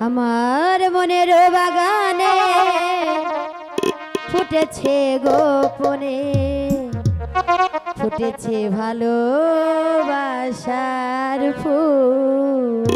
আমার মনের বাগানে ফুটেছে গোপনে, ফুটেছে ভালোবাসার ফুল।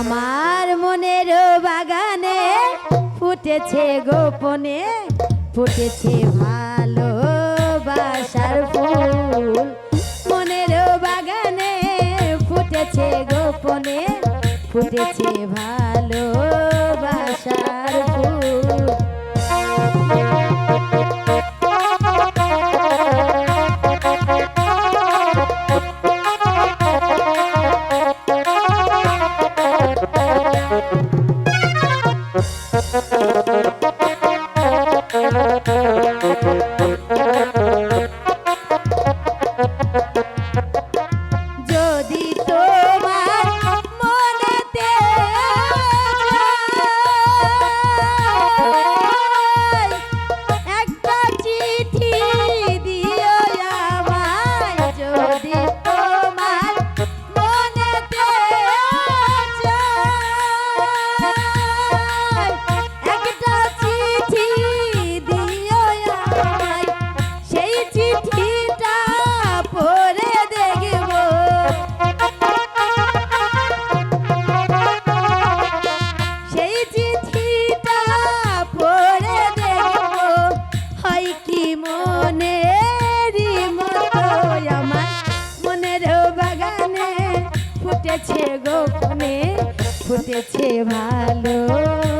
আমার মনের বাগানে ফুটেছে গোপনে, ফুটেছে ভালোবাসার ফুটেছে ভালোবাসার ফুল যদি ফুটেছে গোপনে ফুটেছে ভালোবাসার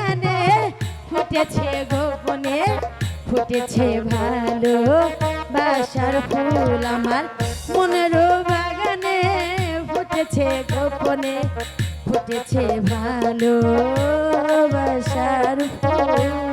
ফুটেছে গোপনে, ফুটেছে ভালো। বাসার ফুল আমার মনের বাগানে, ফুটেছে গোপনে, ফুটেছে ভালো। বাসার ফুল